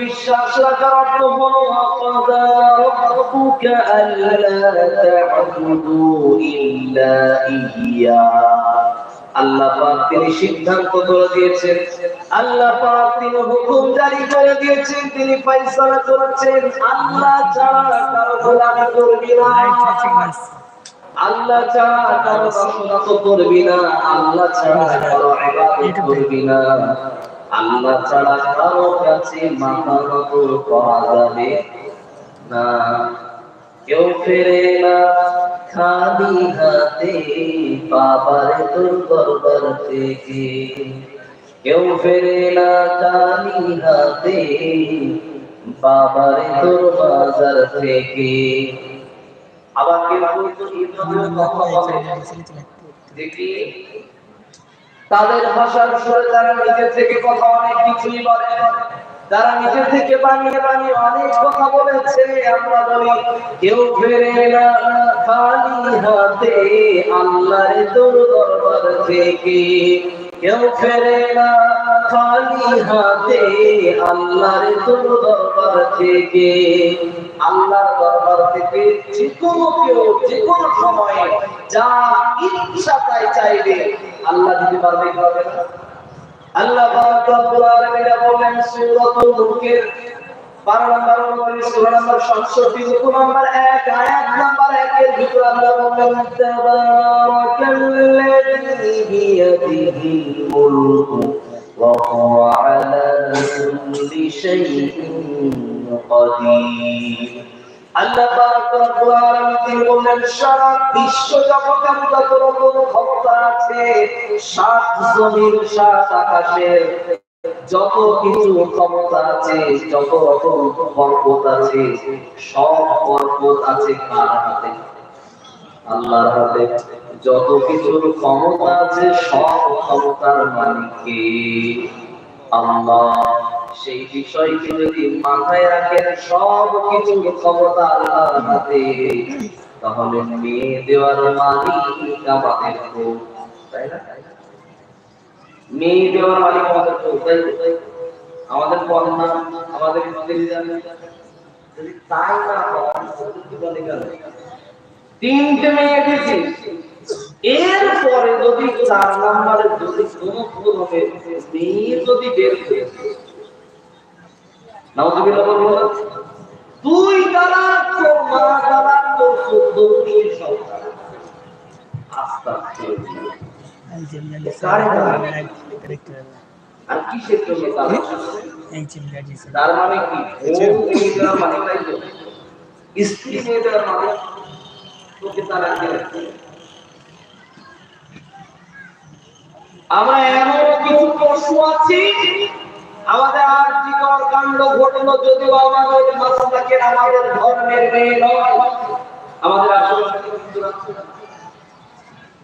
বিশ্বাস রাখার অর্থ হলো ওয়াকাদা রাব্বুকা আল্লা তা'বুদু ইল্লা ইয়্যা আল্লাহ পাক তিনি সিদ্ধান্ত করে দিয়েছেন। আল্লাহ পাক তিনি হুকুম জারি করে দিয়েছেন, তিনি ফয়সালা করেছেন। আল্লাহ ছাড়া কারও গোলামি করবি না। আল্লাহ ছাড়া কারও দাসত্ব করবি না। আল্লাহ ছাড়া কারও ইবাদত করবি না। আল্লাহ ছাড়া কারও কাছে মাথা নত করা যাবে না। কেউ ফেরে না, খালি হাতে বাবার তোর দরবার থেকে। কেউ ফেরে না, খালি হাতে বাবার তোর বাজার থেকে। আবার কেউ কথা বলে, দেখি তাদের ভাষার সুরে তারা নিজের থেকে কথা অনেক কিছুই বলে। তারা নিজের থেকে বানিয়ে বানিয়ে অনেক কথা বলেছে, আমরা বলি, কেউ ফেরে না খালি হাতে আল্লাহর তোর দরবার থেকে। কেউ ফেরে না, খালি হাতে আল্লাহর দরবার থেকে। আল্লাহর দরবার থেকে যে কোনো কেউ, যে কোনো সময়ে যা ইচ্ছা তাই চাইবে। আল্লাহ দিতে পারবে আল্লাহ পাক রব্বুল বলেন, সূরাতুল মুলকের 12 নম্বর সূরা নম্বর 67 রুকু নম্বর 1 আয়াত নম্বর 1 এর ভিতর আল্লাহ বলেন তাবারাকাল্লাযী বিয়াদিহিল কাদির আল্লাহ পাক রব্বুল আলামিন তিনি বললেন, সারা বিশ্ব জগতের যত রকম ক্ষমতা আছে, সাত জমির সাত আকাশের যত কিছু ক্ষমতা আছে, যত রকম পর্বত আছে, সব পর্বত আছে কার হাতে? আল্লাহর হাতে। যত কিছুর ক্ষমতা আছে, সব ক্ষমতার মালিককে। আল্লাহ, সেই বিষয়কে যদি মাথায় রাখেন, সব কিছুর ক্ষমতা আল্লাহর হাতে, তাহলে মেয়ে দেওয়ার মালিক আমাদের তাই না? মেয়ে দেওয়ার মালিক আমাদের তাই? আমাদের কন্যা আমাদের স্ত্রী যদি তাই না তিনটে মেয়ে দিয়েছি এরপরে যদি চার নাম্বারে যদি কোনো ভুল হবে মেয়ে যদি বের হয়ে তুই দ্বারা তোর মা আস্তা। আর কিসের জন্য তার তার মানে মানে তাই তো। স্ত্রী মেয়ে দেওয়ার মানে? তোকে তারা আমরা এমন কিছু পশু আছি আমাদের আর্থিকর কাণ্ড ঘটলো যদিও আমাদের মাসালাকের আমাদের ধর্মের মেয়ে নয়। আমাদের আসলে।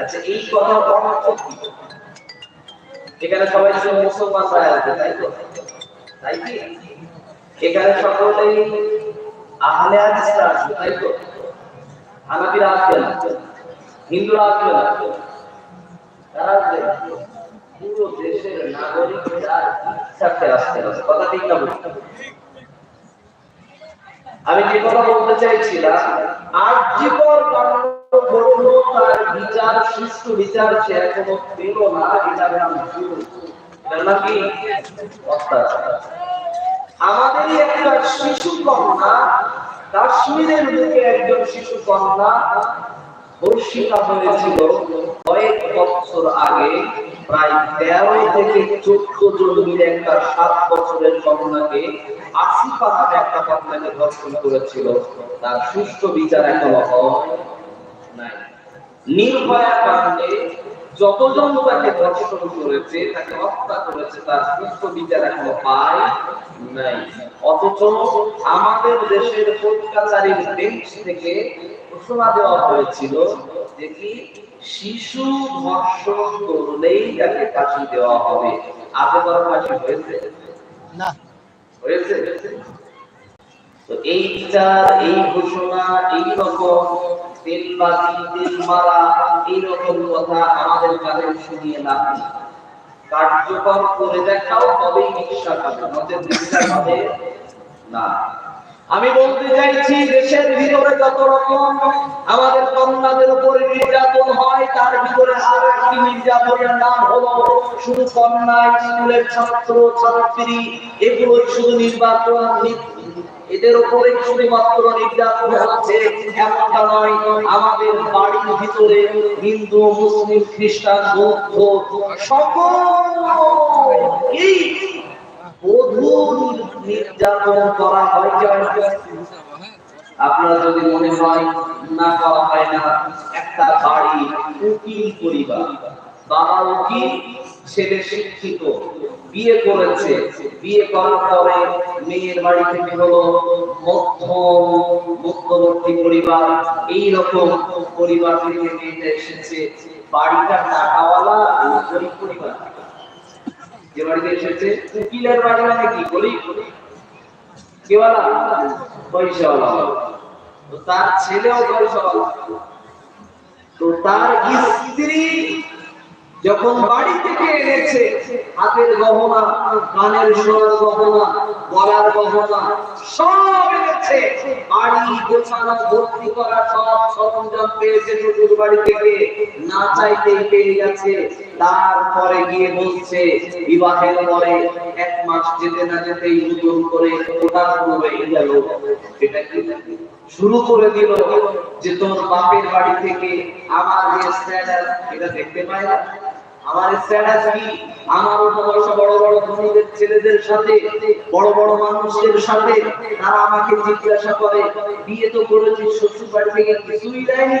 আচ্ছা এই অর্থ এখানে সবাই আছে, তাই তো? তাই কি? এখানে সকলেই আহলে হাদিসরা তাই তো? হানাফিরা আসবে না, হিন্দুরা আসবে না। তারা আসবে পুরো দেশের নাগরিক যার ইচ্ছাতে আসতে হবে, কথা ঠিক না বলছি? আমি যে কথা বলতে চাইছিলাম, আর জীবন তার বিচার বিচার সে এখনও পেল না অত্যাচার আমাদেরই একটা শিশু কন্যা, কাশ্মীরের একজন শিশু কন্যা হয়েছিল কয়েক বছর আগে, প্রায় তেরো থেকে চোদ্দ জন মিলে একটা সাত বছরের কন্যাকে আসিফা নামে একটা কন্যাকে ধর্ষণ করেছিল। তার সুষ্ঠু বিচার এখনও হয়। নাই। নির্ভয়া কাণ্ডে যতজন তাকে ধর্ষণ করেছে তাকে হত্যা করেছে তার সুস্থ বিচার এখনও পায় নাই। অথচ আমাদের দেশের বেঞ্চ থেকে ঘোষণা দেওয়া হয়েছিল যে কি শিশু ধর্ষণ করলেই তাকে ফাঁসি দেওয়া হবে। আগে বড় ফাঁসি হয়েছে? না। হয়েছে? তো এই এই ঘোষণা, এই রকম তেলবাজি তেল মারা, এই রকম কথা আমাদের কাছে শুনিয়ে লাভ নেই। কার্যকর করে দেখাও, তবেই বিশ্বাস হবে না আমি বলতে চাইছি, দেশের ভিতরে যত রকম আমাদের কন্যাদের উপর নির্যাতন হয়, তার ভিতরে আর একটি নির্যাতনের নাম হলো শুধু কন্যা, স্কুলের ছাত্র, ছাত্রী এগুলো শুধু নির্বাচন এদের উপরে শুধুমাত্র নির্যাতন হচ্ছে, এমনটা নয়, আমাদের বাড়ির ভিতরে হিন্দু, মুসলিম, খ্রিস্টান, বৌদ্ধ, সকল এই নির্যাতন করা হয়? আপনার যদি মনে হয় না করা হয় না, একটা বাড়ি, উকিল পরিবার, বাবা উকিল, ছেলে শিক্ষিত, বিয়ে করেছে, বিয়ে করার পরে মেয়ের বাড়ি থেকে হলো মধ্য মধ্যবর্তী পরিবার এই রকম পরিবার থেকে মেয়েটা এসেছে বাড়িটা টাকাওয়ালা পরিবার যে বাড়িতে এসেছে, উকিলের বাড়ি মানে কি? গরিব কেওয়ালা পয়সাওয়ালা তো তার ছেলেও পয়সাওয়ালা তো তার স্ত্রী যখন বাড়ি থেকে এনেছে, হাতের গহনা, কানের সোনার গহনা, গলার গহনা, সব এনেছে। বাড়ি গোছানো, ভর্তি করা সব সরঞ্জাম পেয়েছে শ্বশুর বাড়ি থেকে। না চাইতেই পেয়ে গেছে। তারপরে গিয়ে বলছে, বিবাহের পরে এক মাস যেতে না যেতেই নতুন করে ওটা হয়ে গেল এটা কি? শুরু করে দিল যে তোর বাপের বাড়ি থেকে আমার যে স্ট্যাটাস এটা দেখতে পায় না? আমার স্ট্যাটাস কি? আমার বয়স বড় বড় ধনীদের ছেলেদের সাথে, বড় বড় মানুষের সাথে তারা আমাকে জিজ্ঞাসা করে, বিয়ে তো করেছিস শ্বশুর বাড়ি থেকে কিছুই দেয়নি?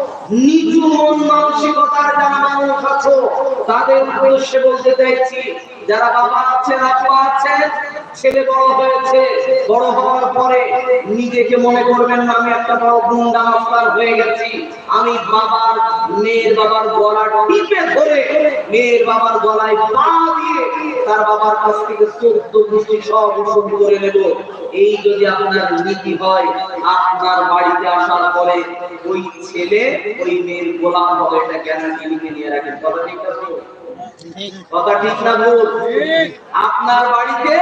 নিচু মন মানসিকতার যারা মানুষ আছো, তাদের উদ্দেশ্যে বলতে চাইছি, যারা বাবা আছেন আপা আছেন ছেলে বড় হয়েছে বড় হওয়ার পরে নিজেকে মনে করবেন না আমি একটা বড় গুন্ডা মাস্টার হয়ে গেছি। আমি বাবার মেয়ের বাবার গলা টিপে ধরে মেয়ের বাবার গলায় পা দিয়ে তার বাবার কাছ থেকে চোদ্দ গোষ্ঠী সব উৎসব করে নেব। এই যদি আপনার নীতি হয় আপনার বাড়িতে আসার পরে ওই ছেলে ওই মেয়ের গোলাম হবে এটা গ্যারান্টি লিখে নিয়ে রাখেন। কথা ঠিক আছে ঠিক। কথা ঠিক না ভুল আপনার বাড়িতে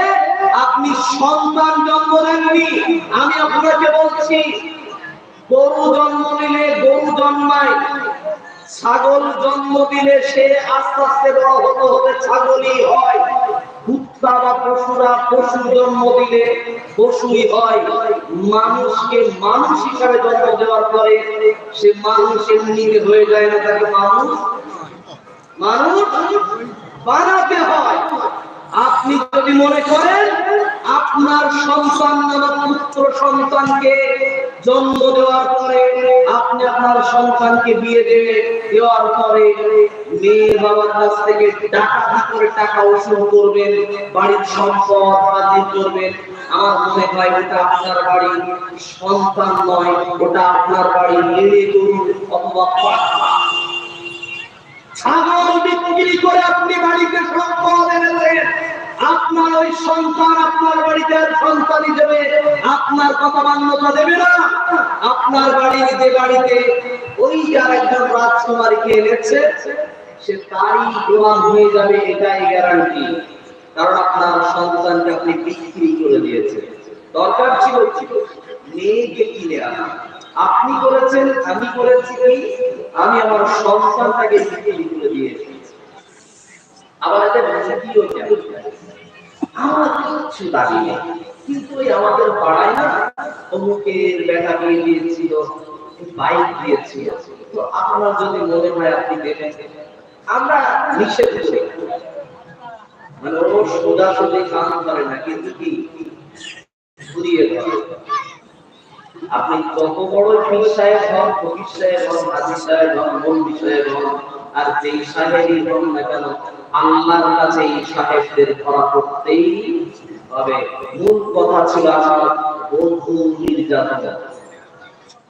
আপনি সন্তান জন্ম দেননি। আমি আপনাকে বলছি, গরু জন্ম নিলে গরু জন্মায়, ছাগল জন্ম দিলে সে আস্তে আস্তে বড় হতে হতে ছাগলই হয়। পশুরা পশু জন্ম দিলে পশুই হয়। মানুষকে মানুষ হিসাবে জন্ম দেওয়ার পরে সে মানুষের নিয়ে হয়ে যায় না, তাকে মানুষ মানুষ বানাতে হয়। আপনি যদি মনে করেন আপনার সন্তান নামক পুত্র সন্তানকে জন্ম দেওয়ার পরে আপনি আপনার সন্তানকে বিয়ে দেবে, দেওয়ার পরে মেয়ের বাবার কাছ থেকে ডাকাতি করে টাকা উসুল করবেন, বাড়ির সম্পদ বাতিল করবেন? আমার মনে হয় ওটা আপনার বাড়ি। সন্তান নয়, ওটা আপনার বাড়ি। মেয়ে গরু অথবা সন্তান আপনার বাড়িতে আপনার কথা মান্যতা দেবে না। আপনার বাড়ির যে বাড়িতে ওই একজন রাজকুমারীকে এনেছে, সে তারই গোলাম হয়ে যাবে, এটাই গ্যারান্টি কারণ আপনার সন্তানকে আপনি বিক্রি করে দিয়েছেন। দরকার ছিল মেয়েকে কিনে আনা। আপনি করেছেন, আমি করেছি আমি আমার সন্তানটাকে বিক্রি করে দিয়েছি। আবার এতে আমার কিচ্ছু দাবি নেই কিন্তু ওই আমাদের পাড়ায় না অমুকের বিয়ে দিয়েছিল, বাইক দিয়েছিল। তো আপনার যদি মনে হয় আপনি দেবেন। আমরা নিষেধ করি। মানে ও সোজা সোজা কাম করে না, কিন্তু কি? ঘুরিয়ে দেয়। আপনি যত বড় সাহেব হন, ফকির সাহেব হন, হাজি সাহেব হন মন্দির সাহেব হন আর যেই সাহেবই হন না কেন, আল্লাহর কাছে এই সাহেবদের করতেই হবে। মূল কথা ছিল বধূ নির্যাতন।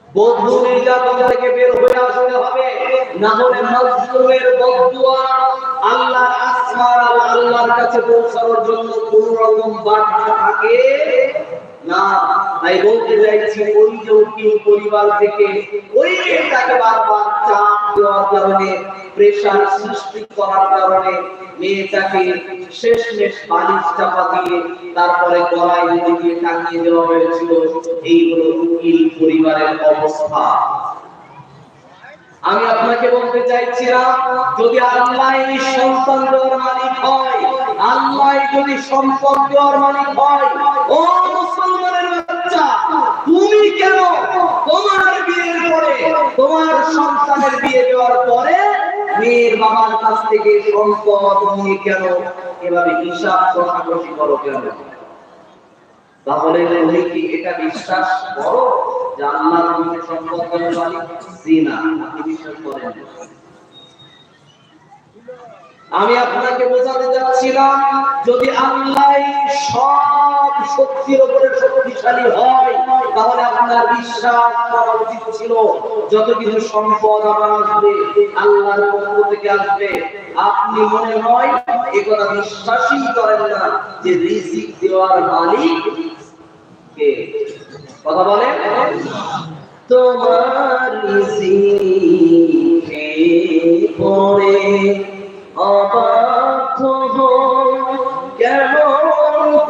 বধূ নির্যাতন থেকে বের হয়ে আসতে হবে, না হলে মাজলুমের আল্লাহর আসমার আল্লাহর কাছে পৌঁছানোর জন্য কোন রকম বাধা থাকে? না, তাই বলতে চাইছি, ওই পরিবার থেকে ওই মেয়েটাকে বারবার দেওয়ার কারণে প্রেশার সৃষ্টি করার কারণে মেয়েটাকে বালিশ চাপা দিয়ে তারপরে গলায় দিয়ে টাঙিয়ে দেওয়া হয়েছিল। এই হলো উকিল পরিবারের অবস্থা। আমি আপনাকে বলতে চাইছিলাম যদি আল্লাহ সন্তান দেওয়ার মালিক হয়, আল্লাহ যদি সম্পদ দেওয়ার মালিক হয়, ও মুসলমানের বাচ্চা, তুমি কেন তোমার বিয়ের সন্তানের বিয়ে দেওয়ার পরে মেয়ের বাবার কাছ থেকে সম্পদ নিয়ে কেন এভাবে হিসাব কষাকষি করো কেন তাহলে তুমি কি, এটা বিশ্বাস করো যে আল্লাহ সম্পদ জি না বিশ্বাস করেন। আমি আপনাকে বোঝাতে যাচ্ছিলাম, যদি আল্লাহ সব শক্তির উপরে শক্তিশালী হয়, তাহলে আপনার বিশ্বাস করা উচিত ছিল যত কিছু সম্পদ আমার আসবে, আল্লাহর পক্ষ থেকে আসবে। আপনি মনে হয় এ কথা বিশ্বাসই করেন না যে রিজিক দেওয়ার মালিক কে? কথা বলে তোমার রিজিকে পড়ে?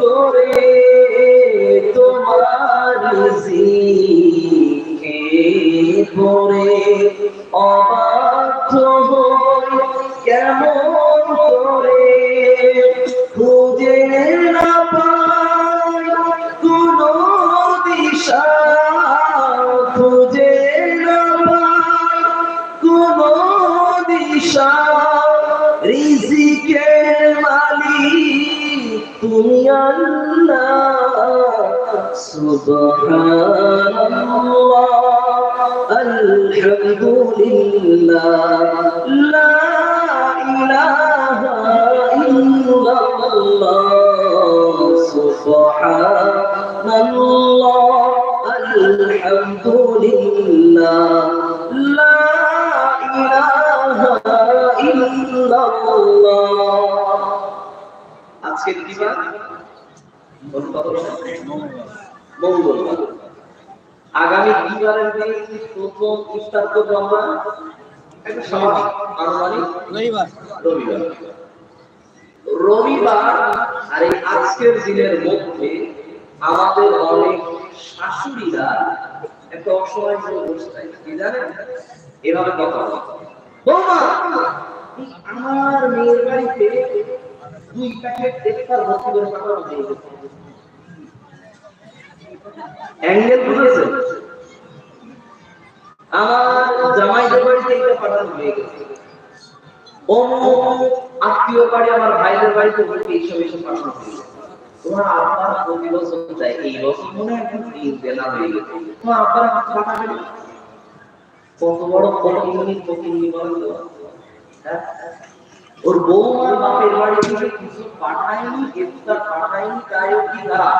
করে তোমার রিজিকে পড়ে অবাক সুবহানাল্লাহ আলহামদুলিল্লাহ লা ইলাহা ইল্লাল্লাহ সুবহানাল্লাহ আলহামদুলিল্লাহ লা ইলাহা ইল্লাল্লাহ আজকে কি বার বলুন কত বার? মঙ্গলবার। আগামী কি দিন প্রথম ইফতার করব আমরা? রবিবার। আর এই আজকের দিনের মধ্যে আমাদের অনেক শাশুড়িরা একটা অসহায় অবস্থায় কি জানেন? এভাবে কথা বৌমা আমার মেয়ের বাড়িতে দুই প্যাকেট ইফতার ভর্তি করে অ্যাঙ্গেল বুঝেছেন আমার জামাইদের বাড়িতে এটা পাঠানো হয়ে গেছে। অমুক আত্মীয় বাড়ি, আমার ভাইদের বাড়িতে বলতে এইসব এসব পাঠানো হয়ে গেছে। তোমার আব্বার প্রতি বছর যায়, এই বছর মনে হয় একদম তিন দেনা হয়ে গেছে। তোমার আব্বার হাত পাঠাবে না? কত বড় ফকিন্নি ফকিন্নি বলেন তো। হ্যাঁ? ওর বৌমার বাপের বাড়ি থেকে কিছু পাঠায়নি ইফতার পাঠায়নি, তাই ও কি খারাপ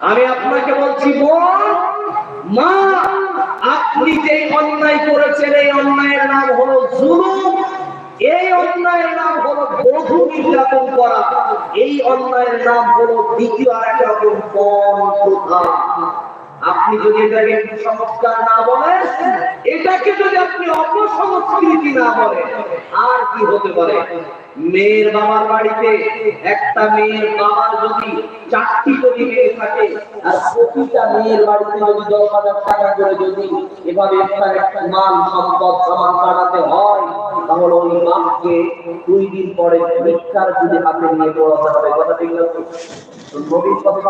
আমি আপনাকে বলছি, বোন, মা, আপনি যে অন্যায় করেছেন, এই অন্যায়ের নাম হলো জুলুম। এই অন্যায়ের নাম হলো বধূ নির্যাতন করা। এই অন্যায়ের নাম হলো দ্বিতীয় আর এক রকম পণ প্রথা। আপনি যদি এটাকে সংস্কার না বলেন, এটাকে যদি আপনি অপসংস্কৃতি না বলেন, আর কি হতে পারে? মেয়ের বাবার বাড়িতে একটা মেয়ের বাবার যদি চারটি করে মেয়ে থাকে, আর প্রতিটা মেয়ের বাড়িতে যদি দশ হাজার টাকা করে যদি এভাবে একটা একটা মান, সম্পদ, সমান কাটাতে হয়, তাহলে ওই মাকে দুই দিন পরে ভিক্ষার যদি হাতে নিয়ে পড়াতে হবে। কথা ঠিক কথা